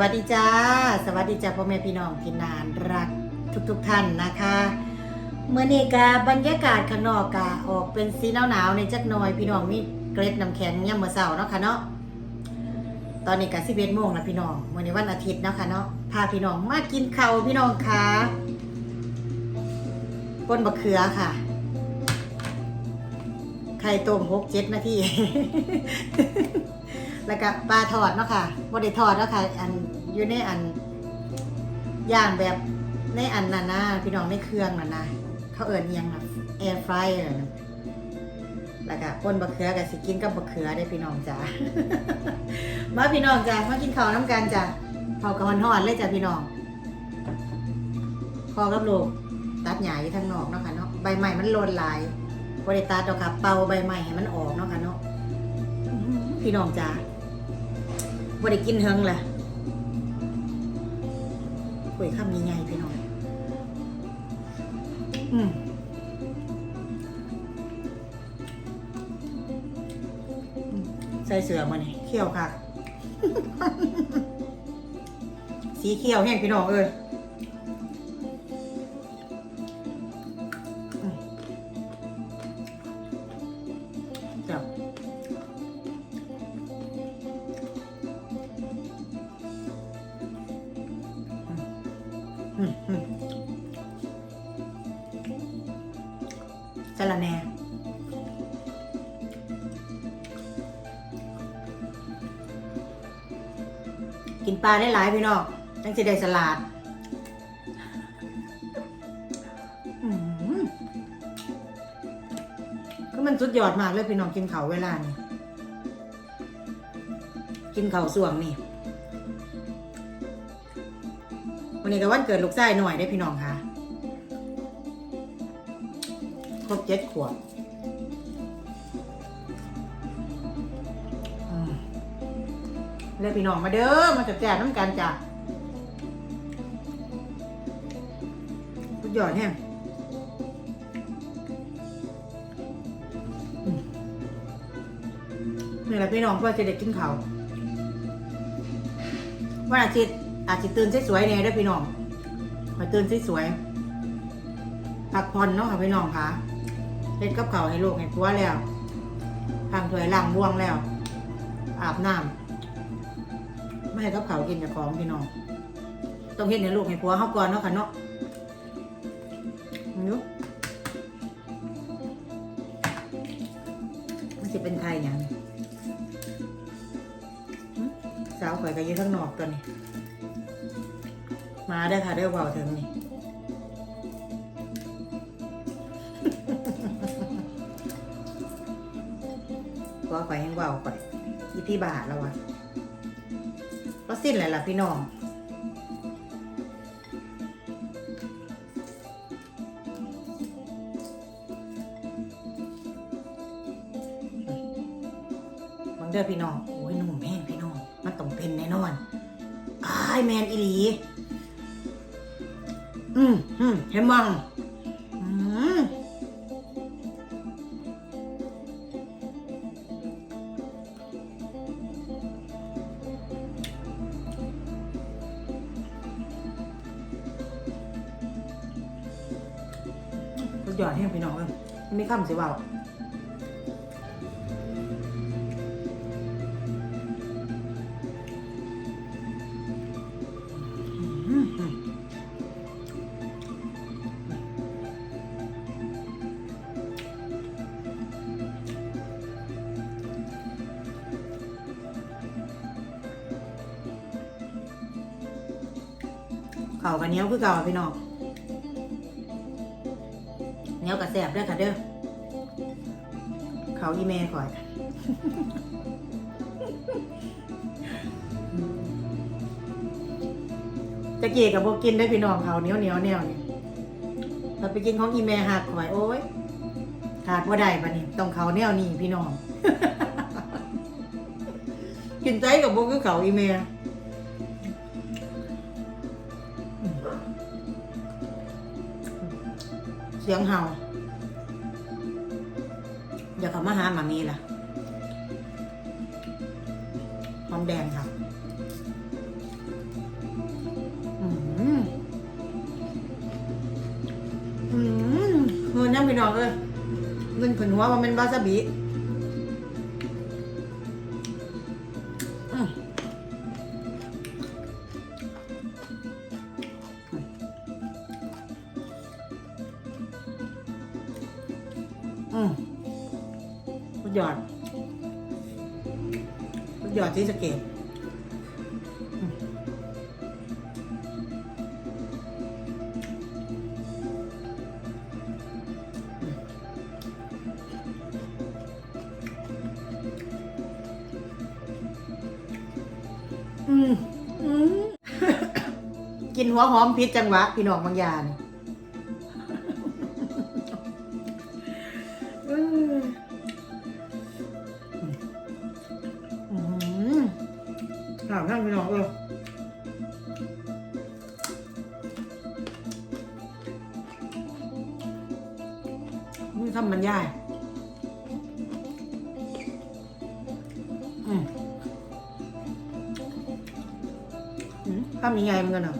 วัสดีจ้า สวัสดีจ้าพ่อแม่พี่น้องที่นานรักทุกๆทท่านนะคะเมื่อนี้กาบรรยากาศข้างนอกกาออกเป็นสีหนาวๆในจักหน่อยพี่น้องมีเกล็ดน้ำแข็งย่ำมื่อเสาร์เนาะค่ะเนาะตอนนี้กะสิบเอ็ดโมงแล้วพี่น้องเมื่อนี้วันอาทิตย์เนาะค่ะเนาะพาพี่น้องมากินข้าวพี่น้องค่ะปนบะเขือค่ะไข่ต้มหกเจ็ดนาทีแล้วก็ปลาทอดเนาะค่ะบดได้ทอดเนาะค่ะ อัน อยู่ในอันย่างแบบในอันนั้นนะพี่น้องในเครื่องน่ะนะเขาเอิญยังนะแอร์ฟรายนะแล้วก็ป้นบะเขือกับสิกินกับบะเขือได้พี่น้องจ้ามาพี่น้องจ้ามากินข้าวน้ำกันจ้าข้าวกับหอนๆเลยจ้าพี่น้องพอกับลูกตัดหญ้าอยู่ทางนอกเนาะค่ะเนาะใบใหม่มันโลนหลายบริตาดอกค่ะเป่าใบใหม่ให้มันออกเนาะค่ะเนาะพี่น้องจ้าบ่ได้กินเฮงแหละ คุยคำใหญ่ๆพี่น้องอืมอืมใส่เสือมานี่เขี้ยวค่ะ สีเขียวแห้งพี่น้องเอ้ย สะระแหน่กินปลาได้หลายพี่น้องจังสิได้สลัดก็มันสุดยอดมากเลยพี่น้องกินเขาเวลานี่ กินเขาส่วงนี่ วันนี้ก็วันเกิดลูกชายหน่อยได้พี่น้องค่ะครบเจ็ดขวบเรียกพี่น้องมาเด้อ มาจับแจกน้ำกันจ้ะสุดยอดแห้งอืมนี่แหละพี่น้องเพื่อจะได้กินเขาวันอาทิตย์ อาจจะตื่นสวยๆเนี่ยได้พี่น้องมาตื่นสวยๆพักผ่อนเนาะค่ะพี่น้องค่ะเล่นกับเขาวให้ลูกให้ผัวแล้วทางถวยล้างบ้วงแล้ว อาบน้ำไม่ให้กับเขาวกินจากของพี่น้อง ต้องเห็นในลูกให้ผัวเขาก่อนเนาะค่ะเนาะนุมันจะเป็นไทยอย่างสาวข่อยก็ยืนข้างนอกตัวนี้ มาได้ค่ะได้อเบาเถิงนี่ก็ข่อยแห้งเบาข่อยยี่ที่บาทแล้ววะก็สิ้นเลยล่ะพี่น้องบางเด้อพี่น้อง โอ้ยหนุ่มแห้งพี่น้อง มันต้องเป็นแน่นอน อ้ายแมนอีหลี อืมอืมเห็นมังอืมก็หยอดแห้งพี่น้องเลยไม่คำสิเว่า เขากันเนี้ยคือเก่าพี่น้องเนี้ยกับแสบด้อค่ะเด้อเขาอีเมย์ก่อยจะเกี่ยกับโบกินได้พี่น้องเขาเนี้ยเนี้ยวแนวนี่เราไปกินของอีเมย์หักข่อยโอ้ยขาดว่าได้ปะนี่ต้องเขาแนวนี่พี่น้อง กินใจกับโบคือเขาอีเมย์ เสียงเห่าเดี๋ยวเขามาหาหมามีล่ะหอมแดงค่ะอืมอืมเงินั่งไม่นอกเลยเงินขนหัวมันเป็นวาซาบิ อืมสุดยอดสุดยอดที่สะเกตอืมอืมกินหัวหอมพิษจังหวะ พี่น้องบางยานี่ามท่านพี่น้องเออนี่ทำมันยากอืมอืมทำยังไงมันกันเนาะ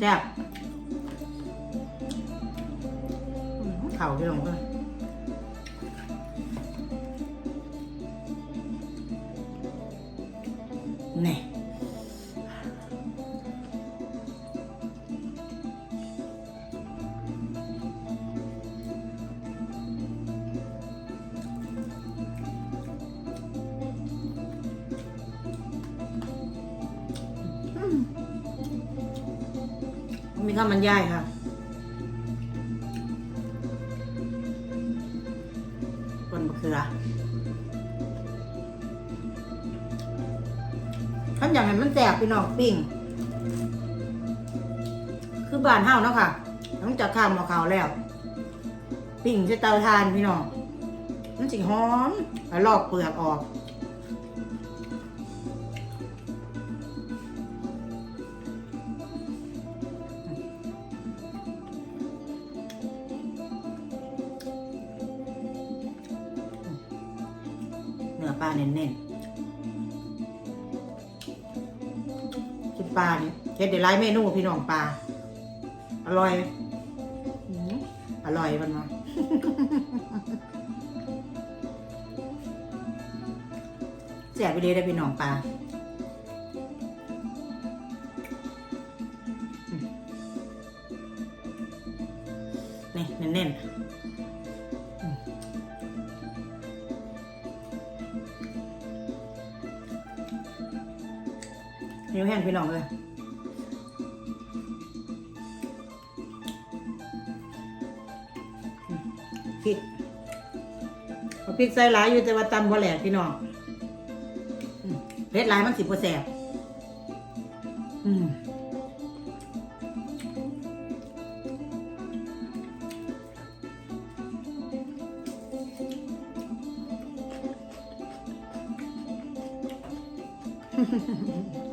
แซ่บอืมเข่าพี่น้องเลย มีข้าวมันย่ายค่ะคนมะเขือขันอยากให้มันแสบพี่น้องปิ้ง คือบานเฮาเนาะค่ะหลังจากข้ามมาขาวแล้ว ปิ้งใช้เตาทานพี่น้อง มันสิหอมแล้วลอกเปลือกออก ปลาเนี่ยเฮ็ดได้หลายเมนูพี่น้องปลา อร่อยอื้ออร่อยมันมาแสบไปเลยได้อพี่น้องปลาอืมนี่เน้นๆ นิ้วแห้งพี่น้องเลยพริกพริกใส่หลายอยู่แต่ว่าตำบ่แหลกพี่น้องเผ็ดหลายมันสิบ่แสบอืมอื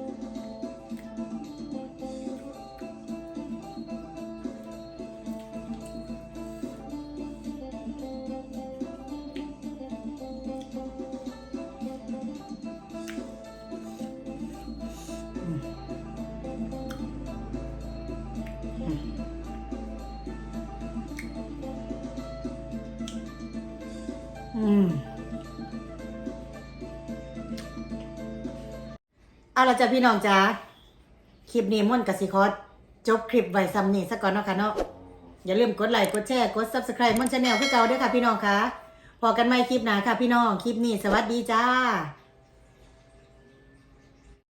เอาละจ้ะพี่น้องจ้าคลิปนี้ม่วนกับสิคอสจบคลิปไว้ซ้ำนี่ซะก่อนเนาะค่ะเนาะอย่าลืมกดไลค์กดแชร์กด subscribe ม่วนชาแนลคือเก่าด้วยค่ะพี่น้องค่ะพอกันใหม่คลิปหน้าค่ะพี่น้องคลิปนี้สวัสดีจ้า